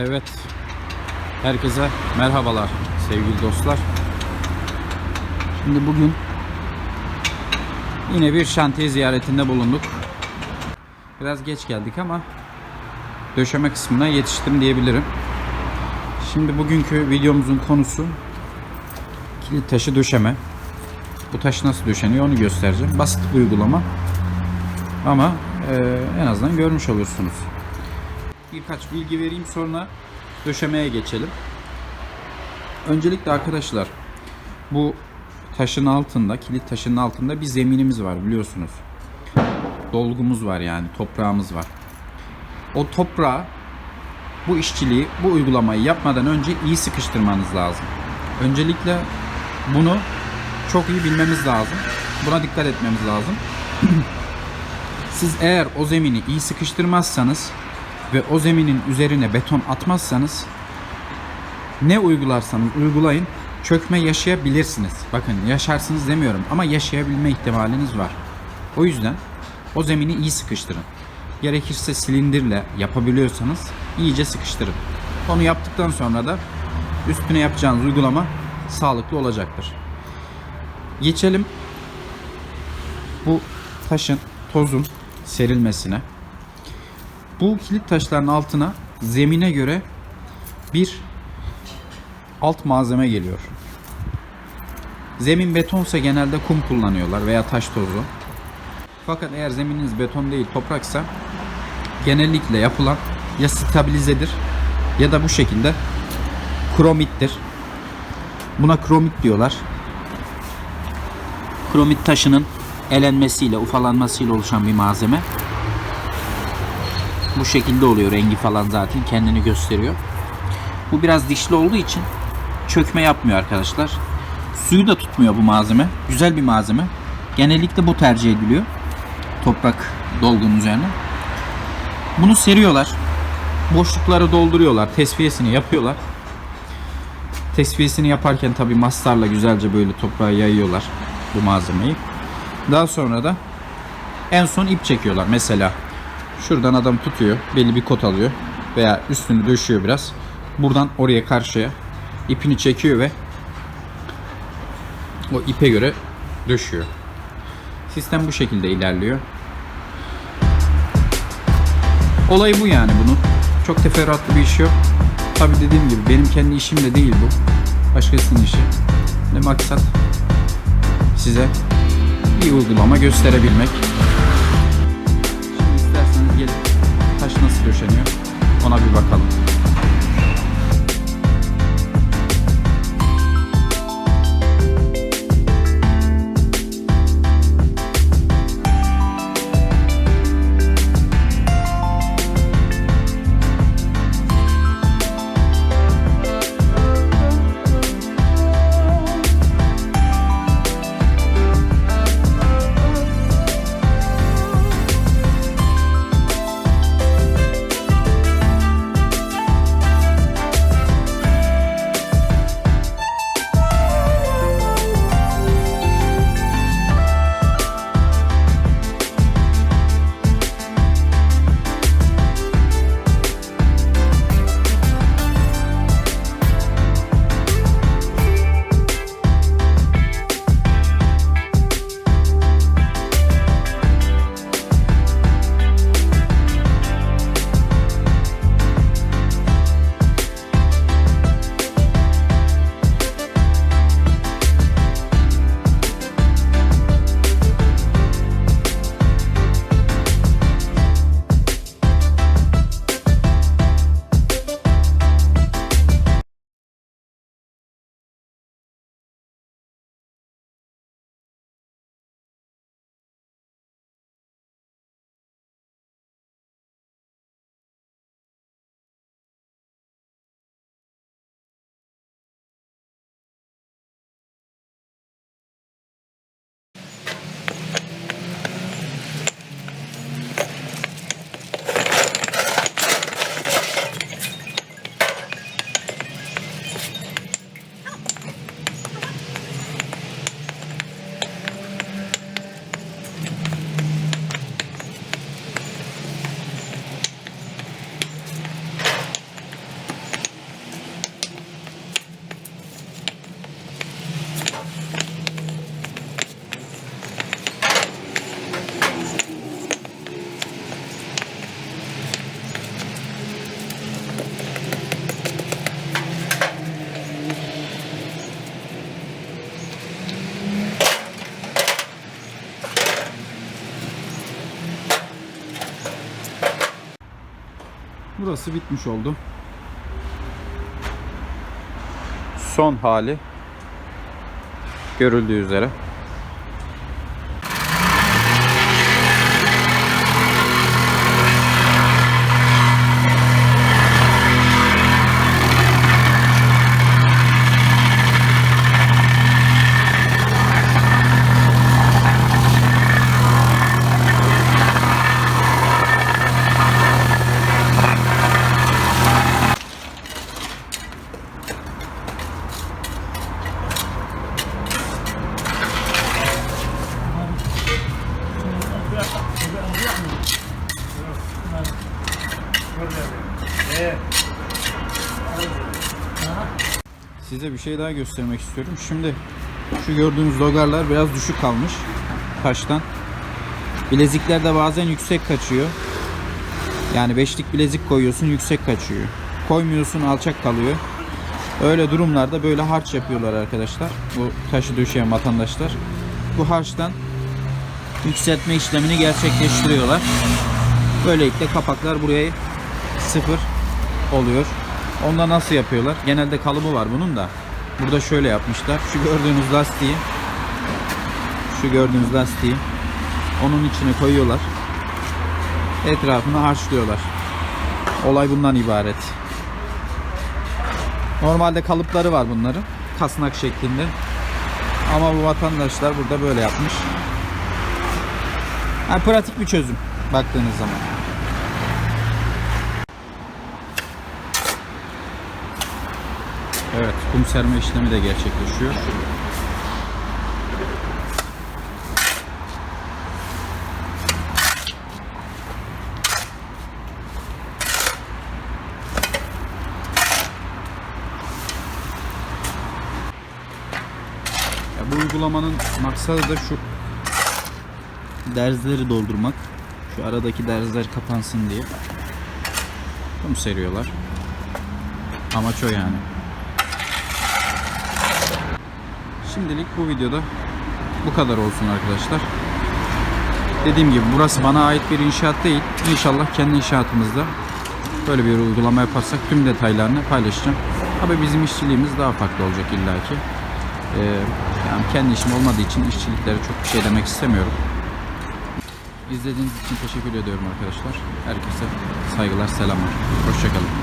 Evet. Herkese merhabalar sevgili dostlar. Şimdi bugün yine bir şantiye ziyaretinde bulunduk. Biraz geç geldik ama döşeme kısmına yetiştim diyebilirim. Şimdi bugünkü videomuzun konusu kilit taşı döşeme. Bu taş nasıl döşeniyor onu göstereceğim. Basit bir uygulama. Ama eee, en azından görmüş olursunuz. Birkaç bilgi vereyim sonra döşemeye geçelim. Öncelikle arkadaşlar bu taşın altında, kilit taşının altında bir zeminimiz var biliyorsunuz. Dolgumuz var yani toprağımız var. O toprağa bu işçiliği, bu uygulamayı yapmadan önce iyi sıkıştırmanız lazım. Öncelikle bunu çok iyi bilmemiz lazım. Buna dikkat etmemiz lazım. Siz eğer o zemini iyi sıkıştırmazsanız ve o zeminin üzerine beton atmazsanız ne uygularsanız uygulayın çökme yaşayabilirsiniz. Bakın yaşarsınız demiyorum ama yaşayabilme ihtimaliniz var. O yüzden o zemini iyi sıkıştırın. Gerekirse silindirle yapabiliyorsanız iyice sıkıştırın. Onu yaptıktan sonra da üstüne yapacağınız uygulama sağlıklı olacaktır. Geçelim bu taşın, tozun serilmesine. Bu kilit taşların altına zemine göre bir alt malzeme geliyor. Zemin betonsa genelde kum kullanıyorlar veya taş tozu. Fakat eğer zemininiz beton değil topraksa genellikle yapılan ya stabilizedir ya da bu şekilde kromittir. Buna kromit diyorlar. Kromit taşının elenmesiyle, ufalanmasıyla oluşan bir malzeme. Bu şekilde oluyor rengi falan zaten kendini gösteriyor. Bu biraz dişli olduğu için çökme yapmıyor arkadaşlar. Suyu da tutmuyor bu malzeme. Güzel bir malzeme. Genellikle bu tercih ediliyor. Toprak dolgunun üzerine. Bunu seriyorlar. Boşlukları dolduruyorlar. Tesviyesini yapıyorlar. Tesviyesini yaparken tabi mastarla güzelce böyle toprağa yayıyorlar bu malzemeyi. Daha sonra da en son ip çekiyorlar. Mesela şuradan adam tutuyor. Belli bir kot alıyor. Veya üstünü döşüyor biraz. Buradan oraya karşıya ipini çekiyor ve o ipe göre döşüyor. Sistem bu şekilde ilerliyor. Olay bu yani bunun. Çok teferruatlı bir iş yok. Tabi dediğim gibi benim kendi işim de değil bu. Başkasının işi. Ne maksat size bir uygulama gösterebilmek. Nasıl döşeniyor ona bir bakalım. Burası bitmiş oldu. Son hali görüldüğü üzere. Size bir şey daha göstermek istiyorum. Şimdi şu gördüğünüz logarlar biraz düşük kalmış taştan. Bilezikler de bazen yüksek kaçıyor. Yani beşlik bilezik koyuyorsun yüksek kaçıyor. Koymuyorsun alçak kalıyor. Öyle durumlarda böyle harç yapıyorlar arkadaşlar. Bu taşı döşeyen vatandaşlar. Bu harçtan yükseltme işlemini gerçekleştiriyorlar. Böylelikle kapaklar buraya sıfır oluyor. Onda nasıl yapıyorlar? Genelde kalıbı var bunun da. Burada şöyle yapmışlar. Şu gördüğünüz lastiği şu gördüğünüz lastiği onun içine koyuyorlar. Etrafını harçlıyorlar. Olay bundan ibaret. Normalde kalıpları var bunların. Kasnak şeklinde. Ama bu vatandaşlar burada böyle yapmış. Yani pratik bir çözüm baktığınız zaman. Evet, kum serme işlemi de gerçekleşiyor. Ya bu uygulamanın maksadı da şu derzleri doldurmak. Şu aradaki derzler kapansın diye. Kum seriyorlar. Amaç o yani. Şimdilik bu videoda bu kadar olsun arkadaşlar. Dediğim gibi burası bana ait bir inşaat değil. İnşallah kendi inşaatımızda böyle bir uygulama yaparsak tüm detaylarını paylaşacağım. Tabi bizim işçiliğimiz daha farklı olacak illaki. Ee, yani kendi işim olmadığı için işçiliklere çok bir şey demek istemiyorum. İzlediğiniz için teşekkür ediyorum arkadaşlar. Herkese saygılar, selamlar. Hoşçakalın.